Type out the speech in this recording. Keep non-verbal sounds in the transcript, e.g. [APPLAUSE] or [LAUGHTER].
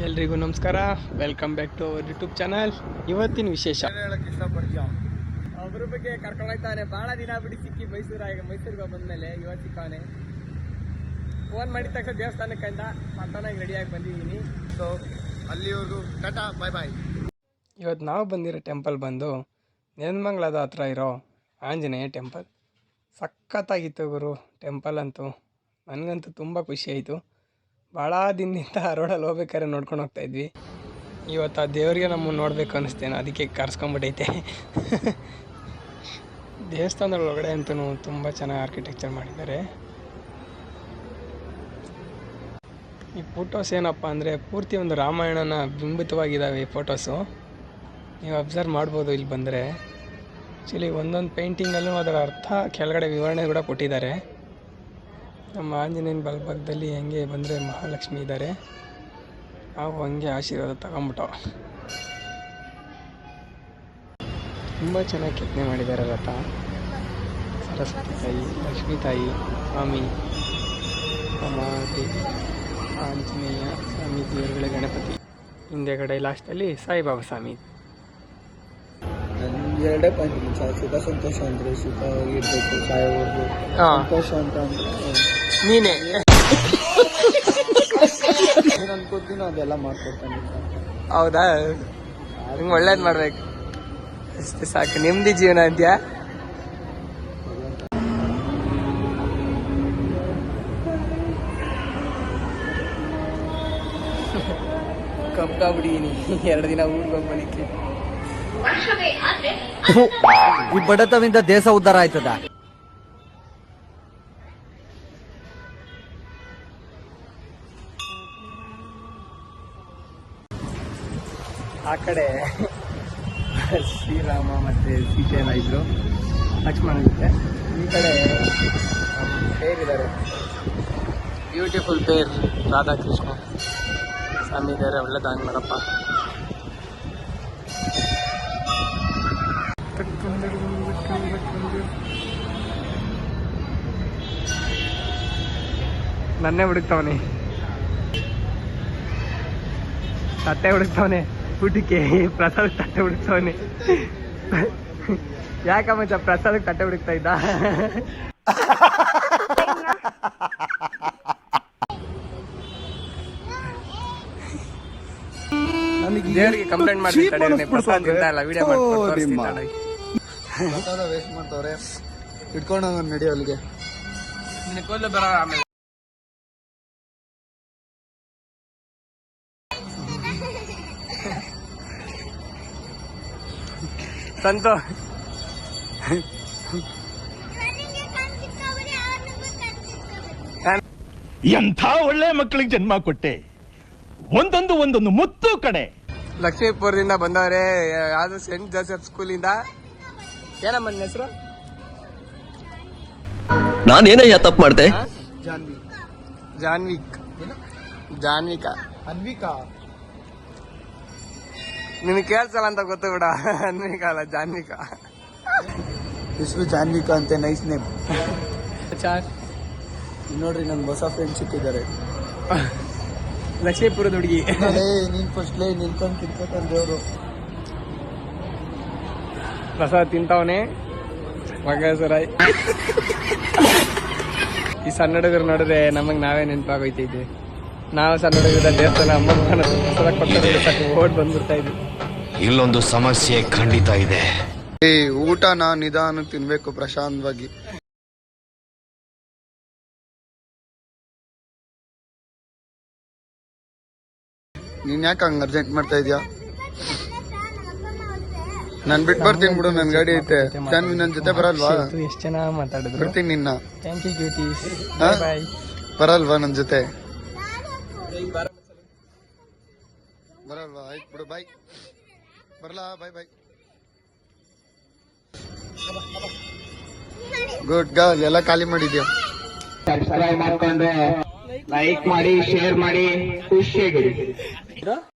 ಎಲ್ರಿಗೂ ನಮಸ್ಕಾರ. Welcome back to our YouTube channel ಇವತ್ತಿನ ವಿಶೇಷ. ಹೇಳಕ್ ಇಷ್ಟಪಡ್ತೀವಿ ಅವ್ರ ಬಗ್ಗೆ ಕರ್ಕೊಂಡೋಗ್ತಾನೆ ಭಾಳ ದಿನ ಬಿಡಿ ಸಿಕ್ಕಿ ಮೈಸೂರ ಮೈಸೂರಿಗೆ ಬಂದಮೇಲೆ ಇವತ್ತು ಸಿಕ್ಕಾನೆ. ಫೋನ್ ಮಾಡಿದ ತಕ್ಷಣ ದೇವಸ್ಥಾನಕ್ಕೆ ಅಂತ ಪಟ್ಟನಾಗಿ ರೆಡಿಯಾಗಿ ಬಂದಿದ್ದೀನಿ. ಸೊ ಅಲ್ಲಿವರೆಗೂ ಟಾಟಾ ಬಾಯ್ ಬಾಯ್ ಇವತ್ತು ನಾವು ಬಂದಿರೋ ಟೆಂಪಲ್ ಬಂದು ನೆನ್ಮಂಗ್ಲದ ಹತ್ರ ಇರೋ ಆಂಜನೇಯ ಟೆಂಪಲ್ ಸಖತ್ತಾಗಿತ್ತು ಗುರು. ಟೆಂಪಲ್ ಅಂತೂ ನನಗಂತೂ ತುಂಬ ಖುಷಿ ಆಯಿತು. ಭಾಳ ದಿನದಿಂದ [LAUGHS] ರೋಡಲ್ಲಿ ಹೋಗ್ಬೇಕಾದ್ರೆ ನೋಡ್ಕೊಂಡು ಹೋಗ್ತಾ ಇದ್ವಿ. ಇವತ್ತು ಆ ದೇವರಿಗೆ ನಮ್ಮನ್ನು ನೋಡಬೇಕು ಅನಿಸ್ತೇನೆ, ಅದಕ್ಕೆ ಕರ್ಸ್ಕೊಂಬಿಟ್ಟೈತೆ. [LAUGHS] ದೇವಸ್ಥಾನದ ಒಳಗಡೆ ಅಂತೂ ತುಂಬ ಚೆನ್ನಾಗಿ ಆರ್ಕಿಟೆಕ್ಚರ್ ಮಾಡಿದ್ದಾರೆ. ಈ ಫೋಟೋಸ್ ಏನಪ್ಪ ಅಂದರೆ ಪೂರ್ತಿ ಒಂದು ರಾಮಾಯಣನ ಬಿಂಬಿತವಾಗಿದ್ದಾವೆ ಈ ಫೋಟೋಸು ನೀವು ಅಬ್ಸರ್ವ್ ಮಾಡ್ಬೋದು ಇಲ್ಲಿ ಬಂದರೆ. ಆ್ಯಕ್ಚುಲಿ ಒಂದೊಂದು ಪೇಂಟಿಂಗಲ್ಲೂ ಅದರ ಅರ್ಥ, ಕೆಳಗಡೆ ವಿವರಣೆ ಕೂಡ ಕೊಟ್ಟಿದ್ದಾರೆ. ನಮ್ಮ ಆಂಜನೇಯನ ಬಲಭಾಗದಲ್ಲಿ ಹೆಂಗೆ ಬಂದರೆ ಮಹಾಲಕ್ಷ್ಮಿ ಇದ್ದಾರೆ. ನಾವು ಹಂಗೆ ಆಶೀರ್ವಾದ ತಗೊಂಬಿಟ್ಟು. ತುಂಬ ಚೆನ್ನಾಗಿ ಕೆತ್ತನೆ ಮಾಡಿದ್ದಾರೆ ರಥ ಸರಸ್ವತಿ ತಾಯಿ, ಲಕ್ಷ್ಮೀ ತಾಯಿ, ಸ್ವಾಮಿ ದೇವಿ, ಆಂಜನೇಯ, ಸ್ವಾಮಿ ದೇವರುಗಳ ಗಣಪತಿ. ಹಿಂದೆಗಡೆ ಲಾಸ್ಟಲ್ಲಿ ಸಾಯಿಬಾಬಾ ಸ್ವಾಮಿ. ಎರಡೇ ಪಾಯಿಂಟ್ ಸುಖ ಸಂತೋಷ ಅಂದ್ರೆ ಸುಖ ಇರ್ಬೇಕು ಸಾಯ ಹಾಂ. ಸಂತೋಷ ಅಂತ ಅಂದ್ರೆ ನೀನೇ. ಏನ್ ಅನ್ಕೋತೀನೋ ಅದೆಲ್ಲ ಮಾಡ್ಕೊಡ್ತಾನೆ. ಹೌದಾ? ನಿಮ್ಗೆ ಒಳ್ಳೇದು ಮಾಡ್ಬೇಕು. ಅಷ್ಟೇ ಸಾಕು. ನೆಮ್ಮದಿ ಜೀವನ ಅಂತ್ಯಾ? ಕಪ್ಪಾಗ್ಬಿಟ್ಟಿದ್ದೀನಿ ಎರಡು ದಿನ ಊರಿಗೆ ಹೋಗಿ ಈ ಬಡತವಿಂದ ದೇಶ ಉದ್ಧಾರ ಆಯ್ತದ? ಆ ಕಡೆ ಶ್ರೀರಾಮ ಮತ್ತೆ ಸೀತೆ ಎಲ್ಲ ಇದ್ರು. ಲಕ್ಷ್ಮಣ ಜೊತೆ ಈ ಕಡೆ ಪೇರ್ ಇದ್ದಾರೆ ಬ್ಯೂಟಿಫುಲ್ ಪೇರ್ ರಾಧಾಕೃಷ್ಣ. ಸ್ವಾಮಿ ಇದ್ದಾರೆ ಒಳ್ಳೆದಾಗಿ ಮಾಡಪ್ಪ. ನನ್ನೇ ಹುಡುಕ್ತವನಿ. ತಟ್ಟೆ ಹುಡುಕ್ತವನೆ. ಊಟಕ್ಕೆ ಪ್ರಸಾದ ತಟ್ಟೆ ಹುಡುಕ್ತವನೆ. ಯಾಕಮ್ಮ ಪ್ರಸಾದಕ್ಕೆ ತಟ್ಟೆ ಹುಡುಕ್ತಾ ಇದ್ದ? ದೇವರಿಗೆ ಕಂಪ್ಲೇಂಟ್ ಮಾಡಿ ಪ್ರಸಾದ ಇಲ್ಲ ವಿಡಿಯೋ ಮಾಡಿ ವೇಸ್ಟ್ ಮಾಡ್ತವ್ರೆ ಇಟ್ಕೊಂಡು ನಡಿ ಅಲ್ಲಿಗೆ ನಿನ್ನ ಕೂದಲು ಬರೋ ಆಮೇಲೆ. ಸಂತೋ. ಎಂಥ ಒಳ್ಳೆ ಮಕ್ಕಳಿಗೆ ಜನ್ಮ ಕೊಟ್ಟೆ? ಒಂದೊಂದು ಒಂದೊಂದು ಮುತ್ತು ಕಡೆ. ಲಕ್ಷ್ಮೀಪುರದಿಂದ ಬಂದವರೇ ಯಾವುದು ಸೆಂಟ್ ಜೋಸೆಫ್ ಸ್ಕೂಲಿಂದ ಏನಮ್ಮ ನಿನ್ನ ಹೆಸರು? ನಾನೇನಯ್ಯ ತಪ್ಪು ಮಾಡ್ದೆ? ಜಾನ್ವಿ. ಜಾನ್ವಿಕ್. ಜಾನ್ವಿಕಾ. ಅನ್ವಿಕಾ? ನಿನಗೆ ಕೇಳ್ಸಲ್ಲ ಅಂತ ಗೊತ್ತು ಬಿಡ. ಅನ್ವಿಕಾ ಅಲ್ಲ ಜಾನ್ವಿಕಾ. ಹೆಸರು ಜಾನ್ವಿಕಾ ಅಂತ ನೈಸ್ ನೇಮ್ ಚಾರ್. ನೋಡ್ರಿ ನನ್ ಹೊಸ ಫ್ರೆಂಡ್ಶಿಪ್ ಸಿಕ್ಕಿದ್ದಾರೆ ಲಕ್ಷ್ಮೀಪುರದ ಹುಡುಗಿ. ನೀನ್ ಫಸ್ಟ್ ಲೇ ನಿಂತ್ಕೊಂಡ್ ಕಿತ್ಕೊತಾರ ದೇವ್ರು. ಪ್ರಸಾದ್ ತಿಂತಾವನೆ. ಮಗ ಸರಾಯ್ ಈ ಸಣ್ಣ ಹುಡುಗರು ನೋಡಿದ್ರೆ ನಮಗ್ ನಾವೇ ನೆನಪಾಗೋಯ್ತಿದ್ವಿ. ನಾವು ಸಣ್ಣ ಹುಡುಗರ ದೇವಸ್ಥಾನ ಅಮ್ಮನ ಪ್ರಸಾದ ಕೊಟ್ಟರೆ ಸಾಕು ಓಡ್ ಬಂದ್ಬಿಡ್ತಾ ಇದ್ವಿ. ಇಲ್ಲೊಂದು ಸಮಸ್ಯೆ ಖಂಡಿತ ಇದೆ. ಏ ನಾ ನಿಧಾನ ತಿನ್ಬೇಕು ಪ್ರಶಾಂತವಾಗಿ. ನೀನ್ ಯಾಕೆ ಹಂಗ ಅರ್ಜೆಂಟ್ ಮಾಡ್ತಾ ಇದೀಯಾ? ನಾನ್ ಬಿಟ್ ಬರ್ತೀನಿ ಬಿಡು ನನ್ನ ಗಾಡಿ ಐತೆ. ಜಾನ್ವಿ ನನ್ನ ಜೊತೆ ಬರಲ್ವಾ? ಎಷ್ಟು ಜನ ಮಾತಾಡಿದ್ರು? ಬರ್ತೀನಿ ನಿನ್ನ. ಥ್ಯಾಂಕ್ ಯು ಹಾ? ಬಾಯ್ ಬರಲ್ವಾ ನನ್ನ ಜೊತೆ? ಬರಲ್ವಾ? ಆಯ್ತು ಬಿಡು ಬಾಯ್ ಬರಲಾ? ಬಾಯ್ ಬಾಯ್ ಗುಡ್ ಗರ್ಲ್ ಎಲ್ಲ ಖಾಲಿ ಮಾಡಿದ್ಯಾ? ಸಬ್ಸ್ಕ್ರೈಬ್ ಮಾಡ್ಕೊಂಡ್ರೆ ಲೈಕ್ ಮಾಡಿ ಶೇರ್ ಮಾಡಿ ಖುಷಿಯಾಗಿರಿ.